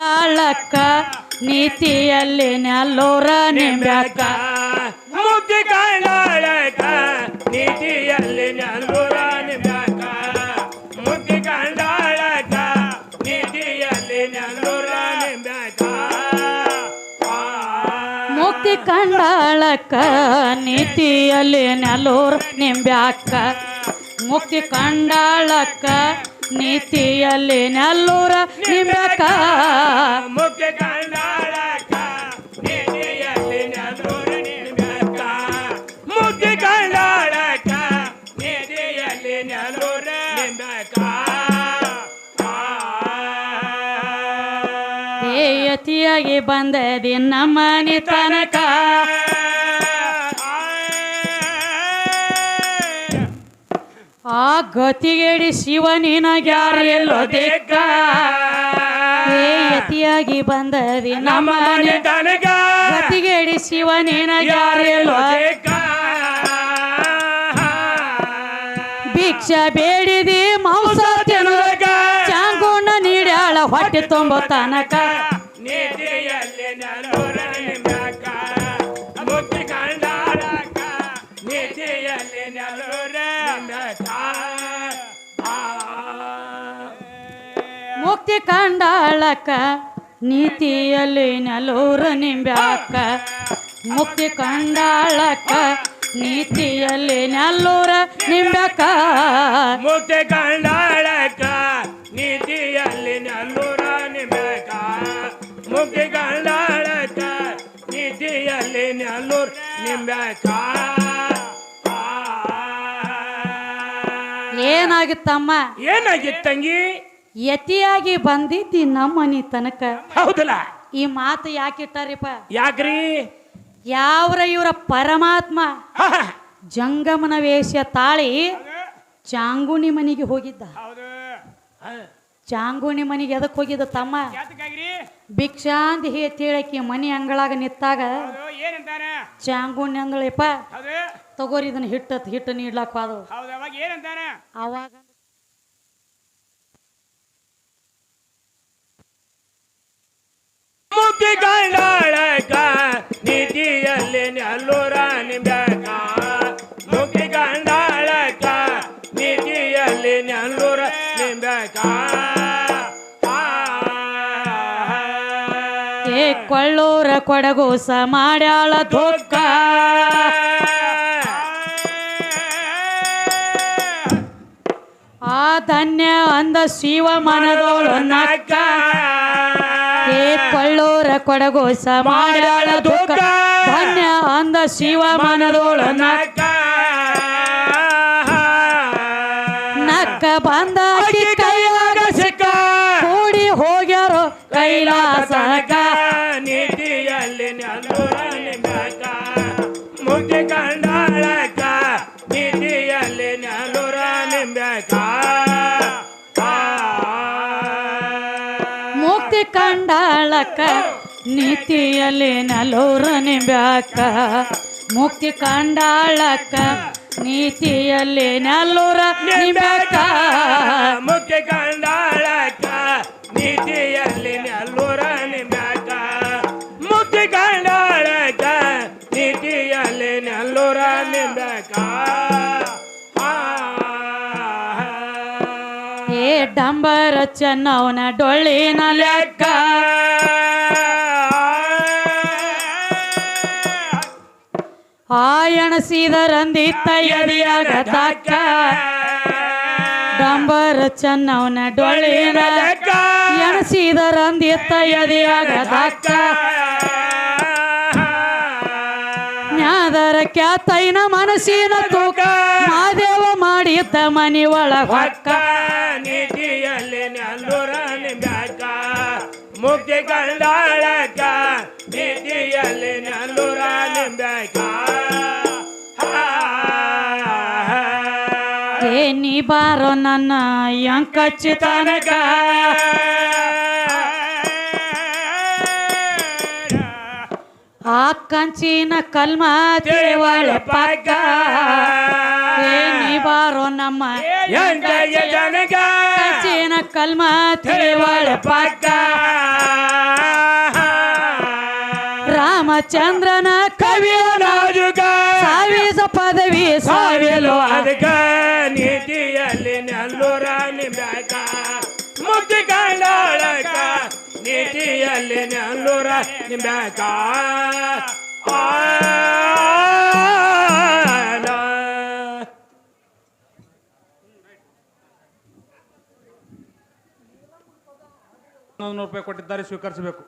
ತಾಳಕ್ಕ ನೀತಿಯಲ್ಲಿ ನೆಲ್ಲೂರ ನಿಂಬ್ಯಾಕ. ಮುಕ್ತಿ ಕಂಡಾಳಕ ನೀತಿಯಲ್ಲಿ ನಲ್ಲೋರ ನಿಮ್ಯಾಕ ಮುಕ್ತಿ ಕಂಡಾಳಕ ನೀತಿಯಲ್ಲಿ ನಲ್ಲೋರ ನಿಮ್ಯಾಕ ಮುಕ್ತಿ ಕಂಡಾಳಕ್ಕ ನೀತಿಯಲ್ಲಿ ನೆಲ್ಲೂರ ನಿಂಬ್ಯಾಕ. ಮುಕ್ತಿ ಕಂಡಾಳಕ್ಕ ನೀತಿಯಲ್ಲಿ ನೆಲ್ಲೂರ ನಿಂಬ್ಯಾಕ ಮುಕ್ತಿ ಕಂಡಾಳಕ ನೀತಿಯಲ್ಲಿ ನಲ್ಲೂರ ನಿಮ್ಮಕ ಮುಖ್ಯ ಕಂಡಾಳಕ ನೀತಿಯಲ್ಲಿ ನಲ್ಲೂರ ಯತಿಯಾಗಿ ಬಂದದಿ ತನಕ. ಆ ಗತಿಗೇಡಿ ಶಿವನಿನಗ್ಯಾರೆಲ್ಲೋ ಎಲ್ಲೋ ದೇಗ ಗತಿಯಾಗಿ ಬಂದದಿ ನಮ್ಮನೆ ತನಕ ಗತಿಗೇಡಿ ದೇಗ ಭಿಕ್ಷ ಬೇಡಿದಿ ಮಾಂಸ ತಿನ್ನುವ ಚಾಂಗುಣ ನೀಡ್ಯಾಳ ಹೊಟ್ಟೆ ತುಂಬೋ ತನಕ? ನೀತಿಯಲ್ಲಿ ನಲ್ಲೂರ ನಿಮ್ಯಾಕ ಮುಕ್ತಿ ಕಂಡಾಳಕ ನೀತಿಯಲ್ಲಿ ನಲ್ಲೂರ ನಿಮ್ಯಾಕ ಮುಕ್ತಿ ಕಂಡಾಳಕ ನೀತಿಯಲ್ಲಿ ನೆಲ್ಲೂರ ನಿಂಬ್ಯಾಕ. ಮುಕ್ತಿ ಕಂಡಾಳಕ ನೀತಿಯಲ್ಲಿ ನಲ್ಲೂರ ನಿಂಬ್ಯಾಕ. ಮುಕ್ತಿ ಕಂಡಾಳಕ ನೀತಿಯಲ್ಲಿ ನಲ್ಲೂರ ನಿಂಬ್ಯಾಕ. ಮುಕ್ತಿ ಕಂಡಾಳಕ ನೀತಿಯಲ್ಲಿ ನಲ್ಲೂರ ನಿಮ್ಯಾಕ ಏನಾಗಿತ್ತಮ್ಮ? ಏನಾಗಿತ್ತಂಗಿ? ಯತಿಯಾಗಿ ಬಂದಿದ್ದಿ ನಮ್ಮನಿ ತನಕ. ಹೌದಲ್ಲ? ಈ ಮಾತು ಯಾಕಿಟ್ಟಾರಿಪ್ಪ ಯಾಕ್ರಿ? ಯಾವ್ರ ಇವರ ಪರಮಾತ್ಮ. ಜಂಗಮನ ವೇಷ ತಾಳಿ ಚಾಂಗುಣಿ ಮನೆಗೆ ಹೋಗಿದ್ದ. ಚಾಂಗುಣಿ ಮನೆಗೆ ಎದಕ್ ಹೋಗಿದ ತಮ್ಮ? ಭಿಕ್ಷಾ ಭಿಕ್ಷಾಂತ ಹೇಳಕಿ ಮನೆ ಅಂಗಳಾಗ ನಿತ್ತಾಗ ಚಾಂಗುಣಿ ಅಂದಳಿಪ್ಪ ತಗೋರಿ ಇದನ್ನ ಹಿಟ್ಟ ಹಿಟ್ಟು ನೀಡ್ಲಾಕ್ ಅದು ಅವಾಗ ಏ ಕೊಳ್ಳೂರ ಕೊಡಗೂಸ ಮಾಡ್ಯಾಳ ಧೋಕ ಆ ಧನ್ಯ ಅಂದ ಶಿವ ಮನದೋಳು ನಕ್ಕ. ಏ ಕೊಳ್ಳೂರ ಕೊಡಗೂಸ ಮಾಡ್ಯಾಳ ಧೋಕ ಧನ್ಯ ಅಂದ ಶಿವ ಮನದೋಳು ನಕ್ಕ. ನಕ್ಕ ಬಂದ ಕೈಯಾಗ ಸಿಕ್ಕ. ಕೂಡಿ ಹೋಗ್ಯಾರೋ ಕೈಲಾಸ ಮುಕ್ತಿ ಕಂಡಾಳಕ ನೀತಿಯಲ್ಲಿ ನಲೋರ ನಿಮ್ಯಾಕ ಮುಕ್ತಿ ಕಂಡಾಳಕ ನೀತಿಯಲ್ಲಿ ನಲೂರ ನಿಂಬ್ಯಾಕ ಮುಕ್ತಿ ಕಂಡಾಳಕ ನೀತಿಯಲ್ಲಿ ನಲೋರ ನಿಂಬ್ಯಾಕ ಮುಕ್ತಿ ಕಂಡಾಳಕ ಡಂಬರ ಚೆನ್ನವನ ಡೊಳ್ಳಿನ ಲೆಕ್ಕ. ಆಯಣಸಿದರಂದಿತ್ತ ಎದಿಯಾಗ ತಕ್ಕ ಡಂಬರ ಚೆನ್ನವನ ಡೊಳ್ಳಿನ ಲೆಕ್ಕ. ಎಣಸಿದರಂದಿತ್ತ ಎದಿಯಾಗ ತಕ್ಕ ನ್ಯಾದರ ಕ್ಯಾತೈನ ಮನಸ್ಸಿನ ತೂಕ. ಮಾದೇವ ಮಾಡಿದ್ದ ಮನಿ ಒಳಗ ಹೊಕ್ಕ. ಮುಕ್ತಿ ಕಂಡಾಳಕ ನೀತಿಯಲ್ಲಿ ನಲ್ಲೂರ ನಿಂಬೆಕ. ನೀ ಬಾರೋ ನನ್ನ ಯಂಕಚ್ಚಿ ತನಕ. ಆ ಕಂಚಿನ ಕಲ್ಮ ದೇವಳ ಪಕ್ಕ. ನೀ ಬಾರೋ ನಮ್ಮ ಕಲ್ಮ ತಿರುವಳ ಪಕ್ಕ. ರಾಮಚಂದ್ರನ ಕವಿ ನಾಜುಗ ಸಾವಿಸ ಪದವಿ ಸಾವಿಲು ಅದಕ. ನೀತಿಯಲ್ಲಿ ನೆಲ್ಲೂರ ನಿಮ್ಯಾಕ ಮುತ್ತಿ ಕಂಡಾಳಕ. ನೀತಿಯಲ್ಲಿ ನೆಲ್ಲೂರ ನಿಮ್ಯಾಕ ಆ. ನೂರು ರೂಪಾಯಿ ಕೊಟ್ಟಿದ್ದಾರೆ ಸ್ವೀಕರಿಸಬೇಕು.